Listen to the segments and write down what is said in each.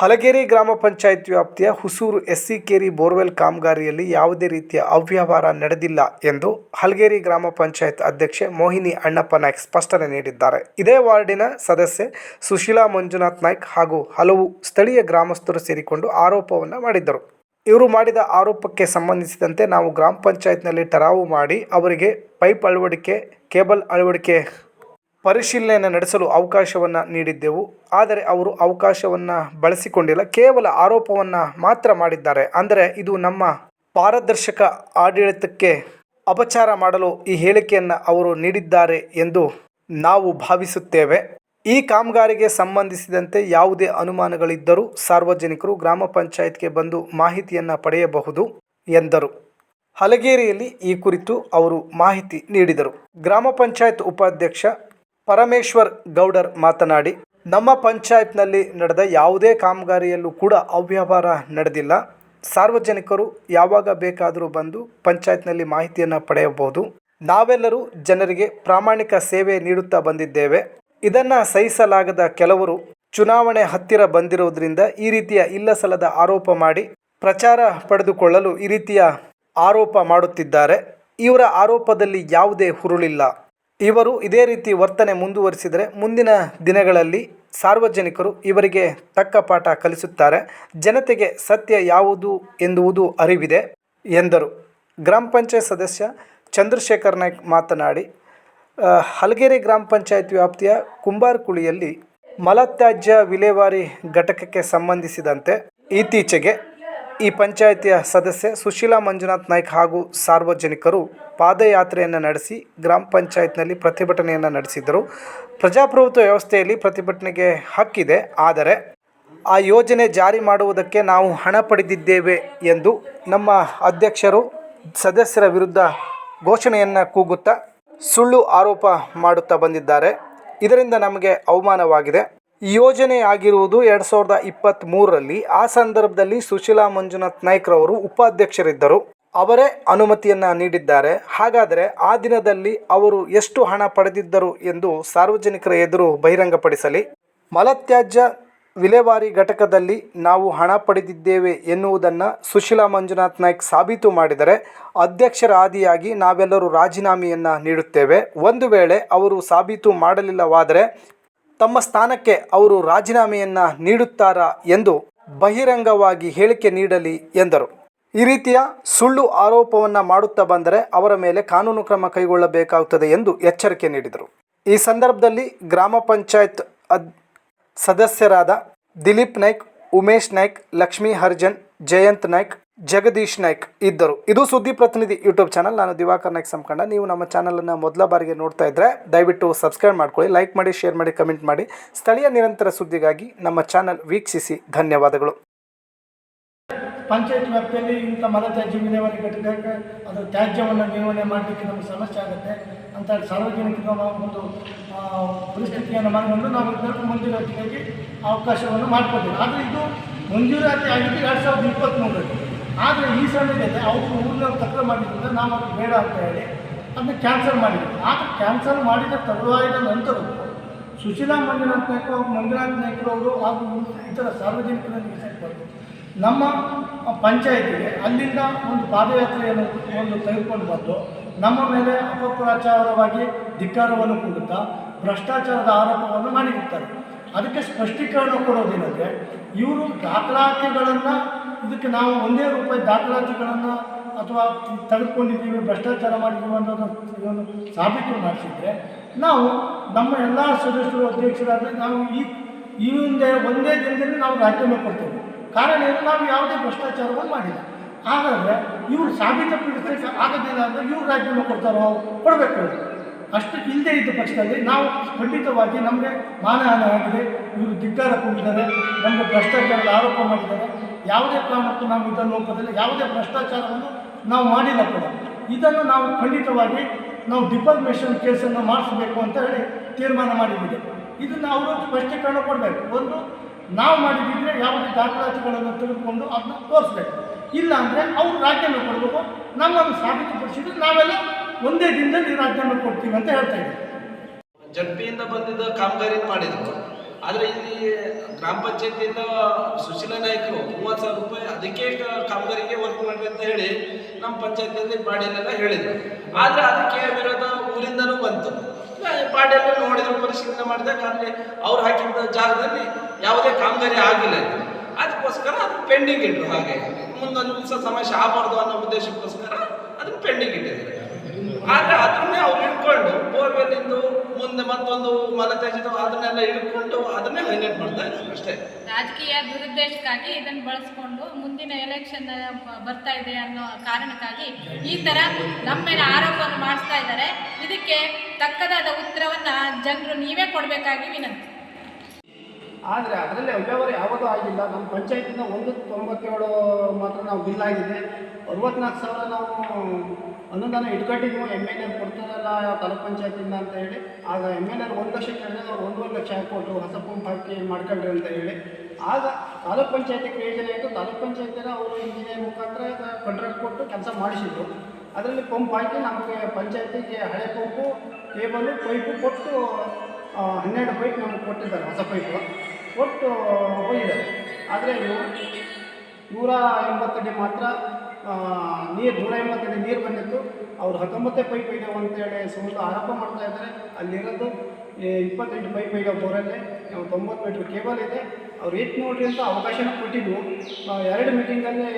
ಹಲಗೇರಿ ಗ್ರಾಮ ಪಂಚಾಯತ್ ವ್ಯಾಪ್ತಿಯ ಹುಸೂರು ಎಸ್ಸಿ ಕೇರಿ ಬೋರ್ವೆಲ್ ಕಾಮಗಾರಿಯಲ್ಲಿ ಯಾವುದೇ ರೀತಿಯ ಅವ್ಯವಹಾರ ನಡೆದಿಲ್ಲ ಎಂದು ಹಲಗೇರಿ ಗ್ರಾಮ ಪಂಚಾಯತ್ ಅಧ್ಯಕ್ಷೆ ಮೋಹಿನಿ ಅಣ್ಣಪ್ಪ ನಾಯ್ಕ್ ಸ್ಪಷ್ಟನೆ ನೀಡಿದ್ದಾರೆ. ಇದೇ ವಾರ್ಡಿನ ಸದಸ್ಯೆ ಸುಶೀಲಾ ಮಂಜುನಾಥ್ ನಾಯ್ಕ್ ಹಾಗೂ ಹಲವು ಸ್ಥಳೀಯ ಗ್ರಾಮಸ್ಥರು ಸೇರಿಕೊಂಡು ಆರೋಪವನ್ನು ಮಾಡಿದ್ದರು. ಇವರು ಮಾಡಿದ ಆರೋಪಕ್ಕೆ ಸಂಬಂಧಿಸಿದಂತೆ ನಾವು ಗ್ರಾಮ ಪಂಚಾಯತ್ನಲ್ಲಿ ಟರಾವು ಮಾಡಿ ಅವರಿಗೆ ಪೈಪ್ ಅಳವಡಿಕೆ, ಕೇಬಲ್ ಅಳವಡಿಕೆ ಪರಿಶೀಲನೆಯನ್ನು ನಡೆಸಲು ಅವಕಾಶವನ್ನು ನೀಡಿದ್ದೆವು. ಆದರೆ ಅವರು ಅವಕಾಶವನ್ನು ಬಳಸಿಕೊಂಡಿಲ್ಲ. ಕೇವಲ ಆರೋಪವನ್ನು ಮಾತ್ರ ಮಾಡಿದ್ದಾರೆ. ಅಂದರೆ ಇದು ನಮ್ಮ ಪಾರದರ್ಶಕ ಆಡಳಿತಕ್ಕೆ ಅಪಚಾರ ಮಾಡಲು ಈ ಹೇಳಿಕೆಯನ್ನು ಅವರು ನೀಡಿದ್ದಾರೆ ಎಂದು ನಾವು ಭಾವಿಸುತ್ತೇವೆ. ಈ ಕಾಮಗಾರಿಗೆ ಸಂಬಂಧಿಸಿದಂತೆ ಯಾವುದೇ ಅನುಮಾನಗಳಿದ್ದರೂ ಸಾರ್ವಜನಿಕರು ಗ್ರಾಮ ಪಂಚಾಯತ್ಗೆ ಬಂದು ಮಾಹಿತಿಯನ್ನು ಪಡೆಯಬಹುದು ಎಂದರು. ಹಲಗೇರಿಯಲ್ಲಿ ಈ ಕುರಿತು ಅವರು ಮಾಹಿತಿ ನೀಡಿದರು. ಗ್ರಾಮ ಪಂಚಾಯತ್ ಉಪಾಧ್ಯಕ್ಷ ಪರಮೇಶ್ವರ್ ಗೌಡರ್ ಮಾತನಾಡಿ, ನಮ್ಮ ಪಂಚಾಯತ್ನಲ್ಲಿ ನಡೆದ ಯಾವುದೇ ಕಾಮಗಾರಿಯಲ್ಲೂ ಕೂಡ ಅವ್ಯವಹಾರ ನಡೆದಿಲ್ಲ. ಸಾರ್ವಜನಿಕರು ಯಾವಾಗ ಬೇಕಾದರೂ ಬಂದು ಪಂಚಾಯತ್ನಲ್ಲಿ ಮಾಹಿತಿಯನ್ನು ಪಡೆಯಬಹುದು. ನಾವೆಲ್ಲರೂ ಜನರಿಗೆ ಪ್ರಾಮಾಣಿಕ ಸೇವೆ ನೀಡುತ್ತಾ ಬಂದಿದ್ದೇವೆ. ಇದನ್ನು ಸಹಿಸಲಾಗದ ಕೆಲವರು ಚುನಾವಣೆ ಹತ್ತಿರ ಬಂದಿರುವುದರಿಂದ ಈ ರೀತಿಯ ಇಲ್ಲಸಲದ ಆರೋಪ ಮಾಡಿ ಪ್ರಚಾರ ಪಡೆದುಕೊಳ್ಳಲು ಈ ರೀತಿಯ ಆರೋಪ ಮಾಡುತ್ತಿದ್ದಾರೆ. ಇವರ ಆರೋಪದಲ್ಲಿ ಯಾವುದೇ ಹುರುಳಿಲ್ಲ. ಇವರು ಇದೇ ರೀತಿ ವರ್ತನೆ ಮುಂದುವರಿಸಿದರೆ ಮುಂದಿನ ದಿನಗಳಲ್ಲಿ ಸಾರ್ವಜನಿಕರು ಇವರಿಗೆ ತಕ್ಕ ಪಾಠ ಕಲಿಸುತ್ತಾರೆ. ಜನತೆಗೆ ಸತ್ಯ ಯಾವುದು ಎಂದುವುದು ಅರಿವಿದೆ ಎಂದರು. ಗ್ರಾಮ ಪಂಚಾಯತ್ ಸದಸ್ಯ ಚಂದ್ರಶೇಖರ್ ನಾಯ್ಕ್ ಮಾತನಾಡಿ ಹಲಗೆರೆ ಗ್ರಾಮ ಪಂಚಾಯತ್ ವ್ಯಾಪ್ತಿಯ ಕುಂಬಾರ್ಕುಳಿಯಲ್ಲಿ ಮಲತ್ಯಾಜ್ಯ ವಿಲೇವಾರಿ ಘಟಕಕ್ಕೆ ಸಂಬಂಧಿಸಿದಂತೆ ಇತ್ತೀಚೆಗೆ ಈ ಪಂಚಾಯಿತಿಯ ಸದಸ್ಯೆ ಸುಶೀಲಾ ಮಂಜುನಾಥ್ ನಾಯ್ಕ್ ಹಾಗೂ ಸಾರ್ವಜನಿಕರು ಪಾದಯಾತ್ರೆಯನ್ನು ನಡೆಸಿ ಗ್ರಾಮ ಪಂಚಾಯತ್ನಲ್ಲಿ ಪ್ರತಿಭಟನೆಯನ್ನು ನಡೆಸಿದರು ಪ್ರಜಾಪ್ರಭುತ್ವ ವ್ಯವಸ್ಥೆಯಲ್ಲಿ ಪ್ರತಿಭಟನೆಗೆ ಹಕ್ಕಿದೆ. ಆದರೆ ಆ ಯೋಜನೆ ಜಾರಿ ಮಾಡುವುದಕ್ಕೆ ನಾವು ಹಣ ಪಡೆದಿದ್ದೇವೆ ಎಂದು ನಮ್ಮ ಅಧ್ಯಕ್ಷರು, ಸದಸ್ಯರ ವಿರುದ್ಧ ಘೋಷಣೆಯನ್ನು ಕೂಗುತ್ತಾ ಸುಳ್ಳು ಆರೋಪ ಮಾಡುತ್ತಾ ಬಂದಿದ್ದಾರೆ. ಇದರಿಂದ ನಮಗೆ ಅವಮಾನವಾಗಿದೆ. ಈ ಯೋಜನೆ ಆಗಿರುವುದು ಎರಡು ಸಾವಿರದ ಇಪ್ಪತ್ತ್ಮೂರರಲ್ಲಿ ಆ ಸಂದರ್ಭದಲ್ಲಿ ಸುಶೀಲಾ ಮಂಜುನಾಥ್ ನಾಯ್ಕರವರು ಉಪಾಧ್ಯಕ್ಷರಿದ್ದರು. ಅವರೇ ಅನುಮತಿಯನ್ನು ನೀಡಿದ್ದಾರೆ. ಹಾಗಾದರೆ ಆ ದಿನದಲ್ಲಿ ಅವರು ಎಷ್ಟು ಹಣ ಪಡೆದಿದ್ದರು ಎಂದು ಸಾರ್ವಜನಿಕರ ಎದುರು ಬಹಿರಂಗಪಡಿಸಲಿ. ಮಲತ್ಯಾಜ್ಯ ವಿಲೇವಾರಿ ಘಟಕದಲ್ಲಿ ನಾವು ಹಣ ಪಡೆದಿದ್ದೇವೆ ಎನ್ನುವುದನ್ನು ಸುಶೀಲಾ ಮಂಜುನಾಥ್ ನಾಯ್ಕ್ ಸಾಬೀತು ಮಾಡಿದರೆ ಅಧ್ಯಕ್ಷರ ಆದಿಯಾಗಿ ನಾವೆಲ್ಲರೂ ರಾಜೀನಾಮೆಯನ್ನು ನೀಡುತ್ತೇವೆ. ಒಂದು ವೇಳೆ ಅವರು ಸಾಬೀತು ಮಾಡಲಿಲ್ಲವಾದರೆ ತಮ್ಮ ಸ್ಥಾನಕ್ಕೆ ಅವರು ರಾಜೀನಾಮೆಯನ್ನು ನೀಡುತ್ತಾರಾ ಎಂದು ಬಹಿರಂಗವಾಗಿ ಹೇಳಿಕೆ ನೀಡಲಿ ಎಂದರು. ಈ ರೀತಿಯ ಸುಳ್ಳು ಆರೋಪವನ್ನು ಮಾಡುತ್ತಾ ಬಂದರೆ ಅವರ ಮೇಲೆ ಕಾನೂನು ಕ್ರಮ ಕೈಗೊಳ್ಳಬೇಕಾಗುತ್ತದೆ ಎಂದು ಎಚ್ಚರಿಕೆ ನೀಡಿದರು. ಈ ಸಂದರ್ಭದಲ್ಲಿ ಗ್ರಾಮ ಪಂಚಾಯತ್ ಅದ್, ಸದಸ್ಯರಾದ ದಿಲೀಪ್ ನಾಯ್ಕ್, ಉಮೇಶ್ ನಾಯ್ಕ್, ಲಕ್ಷ್ಮೀ ಹರ್ಜನ್, ಜಯಂತ್ ನಾಯ್ಕ್, ಜಗದೀಶ್ ನಾಯ್ಕ್ ಇದ್ದರು. ಇದು ಸುದ್ದಿ ಪ್ರತಿನಿಧಿ ಯೂಟ್ಯೂಬ್ ಚಾನಲ್. ನಾನು ದಿವಾಕರ್ ನಾಯ್ಕ್ ಸಂಕಂಡ ನೀವು ನಮ್ಮ ಚಾನಲನ್ನು ಮೊದಲ ಬಾರಿಗೆ ನೋಡ್ತಾ ಇದ್ದರೆ ದಯವಿಟ್ಟು ಸಬ್ಸ್ಕ್ರೈಬ್ ಮಾಡ್ಕೊಳ್ಳಿ, ಲೈಕ್ ಮಾಡಿ, ಶೇರ್ ಮಾಡಿ, ಕಮೆಂಟ್ ಮಾಡಿ. ಸ್ಥಳೀಯ ನಿರಂತರ ಸುದ್ದಿಗಾಗಿ ನಮ್ಮ ಚಾನಲ್ ವೀಕ್ಷಿಸಿ. ಧನ್ಯವಾದಗಳು. ಪಂಚಾಯತ್ ವ್ಯಾಪ್ತಿಯಲ್ಲಿ ಇಂಥ ಮಲತ್ಯಾಜ್ಯ ವಿಲೇವಾರಿ ಘಟಕಕ್ಕೆ ಅದರ ತ್ಯಾಜ್ಯವನ್ನು ನಿರ್ವಹಣೆ ಮಾಡಲಿಕ್ಕೆ ನಮಗೆ ಸಮಸ್ಯೆ ಆಗುತ್ತೆ ಅಂತ ಸಾರ್ವಜನಿಕರ ಒಂದು ಪರಿಸ್ಥಿತಿಯನ್ನು ಮಾಡಿಕೊಂಡು ನಾವು ಇದನ್ನು ಮಂಜೂರಾತಿಗಾಗಿ ಅವಕಾಶವನ್ನು ಮಾಡಿಕೊಡ್ತೀವಿ ಆದರೆ ಇದು ಮಂಜೂರಾತಿ ಆಗಿದ್ದು ಎರಡು ಸಾವಿರದ ಇಪ್ಪತ್ತ್ಮೂರರಲ್ಲಿ ಆದರೆ ಈ ಸಮಯದಲ್ಲಿ ಅವರು ಊರಿನ ತಕ್ರ ಮಾಡಿದ್ದರಿಂದ ನಾವು ಅದು ಬೇಡ ಅಂತ ಹೇಳಿ ಅದನ್ನ ಕ್ಯಾನ್ಸಲ್ ಮಾಡಿದ್ವಿ. ಆದರೆ ಕ್ಯಾನ್ಸಲ್ ಮಾಡಿದ ತರುವಾಯದ ನಂತರ ಸುಶೀಲಾ ಮಂಜುನಾಥ್ ನಾಯ್ಕರು ಮಂಜುನಾಥ್ ನಾಯ್ಕರವರು ಹಾಗೂ ಇತರ ಸಾರ್ವಜನಿಕರಲ್ಲಿ ಸೇರಿಕೊಂಡು ನಮ್ಮ ಪಂಚಾಯಿತಿಗೆ ಅಲ್ಲಿಂದ ಒಂದು ಪಾದಯಾತ್ರೆಯನ್ನು ಒಂದು ತೆಗೆದುಕೊಂಡು ಬಂದು ನಮ್ಮ ಮೇಲೆ ಅಪಪ್ರಚಾರವಾಗಿ ಧಿಕ್ಕಾರವನ್ನು ಕೂಡುತ್ತಾ ಭ್ರಷ್ಟಾಚಾರದ ಆರೋಪವನ್ನು ಮಾಡಿರುತ್ತಾರೆ. ಅದಕ್ಕೆ ಸ್ಪಷ್ಟೀಕರಣ ಕೊಡೋದೇನೆಂದರೆ, ಇವರು ದಾಖಲಾತಿಗಳನ್ನು, ಇದಕ್ಕೆ ನಾವು ಒಂದೇ ರೂಪಾಯಿ ದಾಖಲಾತಿಗಳನ್ನು ಅಥವಾ ತೆಗೆದುಕೊಂಡಿದ್ದೀವಿ, ಭ್ರಷ್ಟಾಚಾರ ಮಾಡಿದ್ದೀವಿ ಅನ್ನೋದು ಇದನ್ನು ಸಾಬೀತು ಮಾಡಿಸಿದ್ರೆ, ನಾವು ನಮ್ಮ ಎಲ್ಲ ಸದಸ್ಯರು ಅಧ್ಯಕ್ಷರಾದರೆ ನಾವು ಈ ಈ ಹಿಂದೆ ಒಂದೇ ದಿನದಲ್ಲಿ ನಾವು ರಾಜೀನಾಮೆ ಕೊಡ್ತೇವೆ. ಕಾರಣ ಏನು? ನಾವು ಯಾವುದೇ ಭ್ರಷ್ಟಾಚಾರವನ್ನು ಮಾಡಿಲ್ಲ. ಹಾಗಾದರೆ ಇವರು ಸಾಬೀತುಪಡಿಸಲಿಕ್ಕೆ ಆಗೋದಿಲ್ಲ ಅಂದರೆ ಇವ್ರು ರಾಜೀನಾಮೆ ಕೊಡ್ತಾರೋ? ಕೊಡಬೇಕು. ಅಷ್ಟು ಇಲ್ಲದೇ ಇದ್ದ ಪಕ್ಷದಲ್ಲಿ ನಾವು ಖಂಡಿತವಾಗಿ ನಮಗೆ ಮಾನಹಾನಿ ಆಗಿದೆ. ಇವರು ಧಿಕ್ಕಾರ ಕೂಗಿದ್ದಾರೆ. ನಮಗೆ ಭ್ರಷ್ಟಾಚಾರದ ಆರೋಪ ಮಾಡಿದ್ದಾರೆ. ಯಾವುದೇ ಕಾರಣಕ್ಕೂ ನಾವು ಇದನ್ನು ಒಪ್ಪದಿಲ್ಲ ಯಾವುದೇ ಭ್ರಷ್ಟಾಚಾರವನ್ನು ನಾವು ಮಾಡಿಲ್ಲ ಕೂಡ. ಇದನ್ನು ನಾವು ಖಂಡಿತವಾಗಿ ನಾವು ಡಿಫಾರ್ಮೇಷನ್ ಕೇಸನ್ನು ಮಾಡಿಸಬೇಕು ಅಂತ ಹೇಳಿ ತೀರ್ಮಾನ ಮಾಡಿದ್ದೀವಿ. ಇದನ್ನು ಅವರು ಸ್ಪಷ್ಟೀಕರಣ ಕೊಡಬೇಕು. ಒಂದು ನಾವು ಮಾಡಿದ್ದಿದ್ರೆ ಯಾವುದೇ ದಾಖಲಾತಿಗಳನ್ನು ತೆಗೆದುಕೊಂಡು ಅದನ್ನ ತೋರಿಸ್ಬೇಕು. ಇಲ್ಲ ಅಂದರೆ ಅವರು ರಾಜ್ಯನ ಕೊಡಬೇಕು. ನಮ್ಮನ್ನು ಸಾಬೀತುಪಡಿಸಿದ್ರೆ ನಾವೆಲ್ಲ ಒಂದೇ ದಿನದಲ್ಲಿ ರಾಜ್ಯನ ಕೊಡ್ತೀವಿ ಅಂತ ಹೇಳ್ತಾ ಇದ್ದೀವಿ ಜಡ್ಪಿಯಿಂದ ಬಂದಿದ್ದ ಕಾಮಗಾರಿ ಮಾಡಿದ್ರು. ಆದರೆ ಇಲ್ಲಿ ಗ್ರಾಮ ಪಂಚಾಯತಿಯಿಂದ ಸುಶೀಲಾ ನಾಯ್ಕರು ಮೂವತ್ತು ಸಾವಿರ ರೂಪಾಯಿ ಅದಕ್ಕೆ ಕಾಮಗಾರಿಗೆ ವರ್ಕ್ ಮಾಡ್ರಿ ಅಂತ ಹೇಳಿ ನಮ್ಮ ಪಂಚಾಯತಿಯಲ್ಲಿ ಬಾಡಿಯಲ್ಲೆಲ್ಲ ಹೇಳಿದ್ರು. ಆದರೆ ಅದಕ್ಕೆ ವಿರೋಧ ಊರಿಂದನೂ ಬಂತು. ಪಾಡಿಯಲ್ಲ ನೋಡಿದ್ರು ಪರಿಶೀಲನೆ ಮಾಡಿದಾಗ ಅಲ್ಲಿ ಅವ್ರು ಹಾಕಿದ್ದ ಜಾಗದಲ್ಲಿ ಯಾವುದೇ ಕಾಮಗಾರಿ ಆಗಿಲ್ಲ ಅದಕ್ಕೋಸ್ಕರ ಅದು ಪೆಂಡಿಂಗ್ ಇಟ್ರು ಹಾಗೆ. ಮುಂದೊಂದು ದಿವಸ ಸಮಸ್ಯೆ ಆಗಬಾರ್ದು ಅನ್ನೋ ಉದ್ದೇಶಕ್ಕೋಸ್ಕರ ಅದನ್ನ ಪೆಂಡಿಂಗ್ ಇಟ್ಟಿದ್ದಾರೆ. ಆದ್ರೆ ಅದನ್ನೇ ಅವ್ರು ಇಟ್ಕೊಂಡು ಬೋರ್ವೆಲ್ಲಿಂದು ಮುಂದೆ ಮತ್ತೊಂದು ಮಲತ್ಯಾಜ್ಯದ ಅದನ್ನೆಲ್ಲ ಇಟ್ಕೊಂಡು ಅದನ್ನೇ ಹೈಲೈಟ್ ಮಾಡ್ತಾ ಇದ್ದಾರೆ ಅಷ್ಟೇ. ರಾಜಕೀಯ ದುರುದ್ದೇಶಕ್ಕಾಗಿ ಇದನ್ನು ಬಳಸ್ಕೊಂಡು ಮುಂದಿನ ಎಲೆಕ್ಷನ್ ಬರ್ತಾ ಇದೆ ಅನ್ನೋ ಕಾರಣಕ್ಕಾಗಿ ಈ ತರ ನಮ್ಮ ಮೇಲೆ ಆರೋಪವನ್ನು ಮಾಡಿಸ್ತಾ ಇದ್ದಾರೆ. ಇದಕ್ಕೆ ತಕ್ಕದಾದ ಉತ್ತರವನ್ನು ಜನರು ನೀವೇ ಕೊಡಬೇಕಾಗಿ ವಿನಂತಿ. ಆದರೆ ಅದರಲ್ಲಿ ಅವ್ಯವಹಾರ ಯಾವುದೂ ಆಗಿಲ್ಲ. ನಮ್ಮ ಪಂಚಾಯತಿಂದ ಒಂದು ತೊಂಬತ್ತೇಳು ಮಾತ್ರ ನಾವು ಬಿಲ್ ಆಗಿದೆ. ಅರವತ್ನಾಲ್ಕು ಸಾವಿರ ನಾವು ಅನುದಾನ ಇಟ್ಕೊಂಡಿದ್ವು ಎಂ ಎಲ್ ಎರ್ ಕೊಡ್ತಾರಲ್ಲ ತಾಲೂಕ್ ಪಂಚಾಯತಿಂದ ಅಂತ ಹೇಳಿ. ಆಗ ಎಂ ಎಲ್ ಎರ್ ಒಂದು ಲಕ್ಷ ಕೇಳಿದ್ರೆ ಅವ್ರು ಒಂದೂವರೆ ಲಕ್ಷ ಹಾಕ್ಕೊಟ್ರು ಹೊಸ ಪಂಪ್ ಹಾಕಿ ಮಾಡ್ಕೊಂಡ್ರಿ ಅಂತ ಹೇಳಿ. ಆಗ ತಾಲೂಕ್ ಪಂಚಾಯತಿ ಯೋಜನೆ ಆಯಿತು ತಾಲೂಕ್ ಪಂಚಾಯತಿನ ಅವರು ಇಂಜಿನಿಯರ್ ಮುಖಾಂತರ ಕಾಂಟ್ರಾಕ್ಟ್ ಕೊಟ್ಟು ಕೆಲಸ ಮಾಡಿಸಿದ್ರು. ಅದರಲ್ಲಿ ಪಂಪ್ ಹಾಕಿ ನಮಗೆ ಪಂಚಾಯತಿಗೆ ಹಳೆ ಪಂಪು, ಕೇಬಲು, ಪೈಪು ಕೊಟ್ಟು ಹನ್ನೆರಡು ಪೈಪ್ ನಮಗೆ ಕೊಟ್ಟಿದ್ದಾರೆ ಹೊಸ ಪೈಪು. ಕೊಟ್ಟು ಹೋಗಿದ್ದಾರೆ. ಆದರೆ ನೂರ ಎಂಬತ್ತಡಿ ಮಾತ್ರ ನೀರು ನೂರ ಎಂಬತ್ತಡಿ ನೀರು ಬಂದಿತ್ತು. ಅವ್ರು ಹತ್ತೊಂಬತ್ತೇ ಪೈಪ್ ಇದಾವೆ ಅಂತೇಳಿ ಸುಮಾರು ಆರೋಪ ಮಾಡ್ತಾ ಇದ್ದಾರೆ. ಅಲ್ಲಿರೋದು ಇಪ್ಪತ್ತೆಂಟು ಪೈಪ್ ಇದಾವೆ ಬೋರಲ್ಲಿ ತೊಂಬತ್ತು ಮೀಟ್ರ್ ಕೇಬಲ್ ಇದೆ. ಅವ್ರು ಎತ್ತು ನೋಡ್ರಿ ಅಂತ ಅವಕಾಶನ ಕೊಟ್ಟಿದ್ವು. ಎರಡು ಮೀಟಿಂಗಲ್ಲಿ,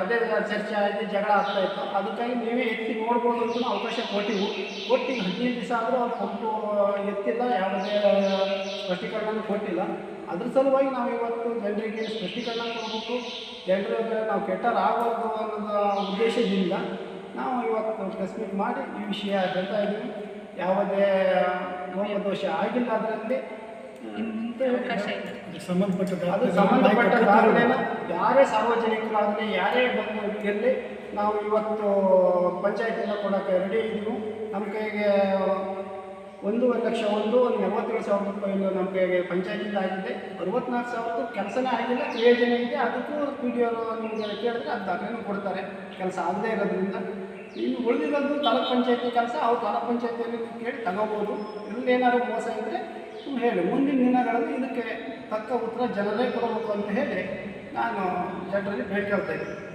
ಅದೇ ಚರ್ಚೆ ಆಯಿತು, ಜಗಳ ಆಗ್ತಾ ಇತ್ತು. ಅದಕ್ಕಾಗಿ ನೀವೇ ಎತ್ತಿ ನೋಡ್ಬೋದು ಅಂತ ಅವಕಾಶ ಕೊಟ್ಟಿವು. ಕೊಟ್ಟು ಈಗ ಹದಿನೈದು ದಿವಸ ಆದರೂ ಅವ್ರು ಪಂಪು, ಎತ್ತಿಲ್ಲ, ಯಾವುದೇ ಸ್ಪಷ್ಟೀಕರಣ ಕೊಟ್ಟಿಲ್ಲ. ಅದ್ರ ಸಲುವಾಗಿ ನಾವು ಇವತ್ತು ಜನರಿಗೆ ಸ್ಪಷ್ಟೀಕರಣ ಕೊಡಬೇಕು. ಜನರಿಗೆ ನಾವು ಕೆಟ್ಟರಾಗಬಾರ್ದು ಅನ್ನೋದು ಉದ್ದೇಶದಿಂದ ನಾವು ಇವತ್ತು ಪ್ರೆಸ್ ಮೀಟ್ ಮಾಡಿ ಈ ವಿಷಯ ಹೇಳ್ತಾ ಇದ್ದೀವಿ. ಯಾವುದೇ ದೋಷ ಆಗಿಲ್ಲ ಅದರಲ್ಲಿ. ಅವಕಾಶ ಇದೆ ಅದು ಸಂಬಂಧಪಟ್ಟ ಯಾರೇ ಸಾರ್ವಜನಿಕರಾಗಲಿ ಯಾರೇ ಬಂದು ಇರಲಿ ನಾವು ಇವತ್ತು ಪಂಚಾಯತಿಂದ ಕೊಡೋಕ್ಕೆ ರೆಡಿ ಇದ್ದೀವಿ. ನಮ್ಮ ಕೈಗೆ ಒಂದೂವರೆ ಲಕ್ಷ ಒಂದು ಒಂದು ನಲವತ್ತೇಳು ಸಾವಿರ ರೂಪಾಯಿ ನಮಗೆ ಪಂಚಾಯಿತಿಯಿಂದ ಪಂಚಾಯತಿಂದ ಆಗಿದೆ. ಅರವತ್ನಾಲ್ಕು ಸಾವಿರದ್ದು ಕೆಲಸನೇ ಆಗಿಲ್ಲ, ಯೋಜನೆ ಇದೆ, ಅದಕ್ಕೂ ಪಿ ಡಿ ಅವರು ನಿಮಗೆ ಕೇಳಿದ್ರೆ ಅದು ದಾಖಲೆನೂ ಕೊಡ್ತಾರೆ. ಕೆಲಸ ಆಗದೇ ಇರೋದ್ರಿಂದ. ಇನ್ನು ಉಳಿದಿರೋದು ತಾಲೂಕ್ ಪಂಚಾಯತಿ ಕೆಲಸ ಅವ್ರು ತಾಲೂಕ್ ಪಂಚಾಯತಿಯಲ್ಲಿ ಕೇಳಿ ತಗೋಬೋದು. ಇಲ್ಲಿ ಏನಾದರೂ ಮೋಸ ಇದ್ದರೆ ಹೇಳಿ. ಮುಂದಿನ ದಿನಗಳಲ್ಲಿ ಇದಕ್ಕೆ ತಕ್ಕ ಉತ್ತರ ಜನರೇ ಕೊಡಬೇಕು ಅಂತ ಹೇಳಿ ನಾನು ಜನರಲ್ಲಿ ಬೇಡ್ಕೊಳ್ತಾ ಇದ್ದೀನಿ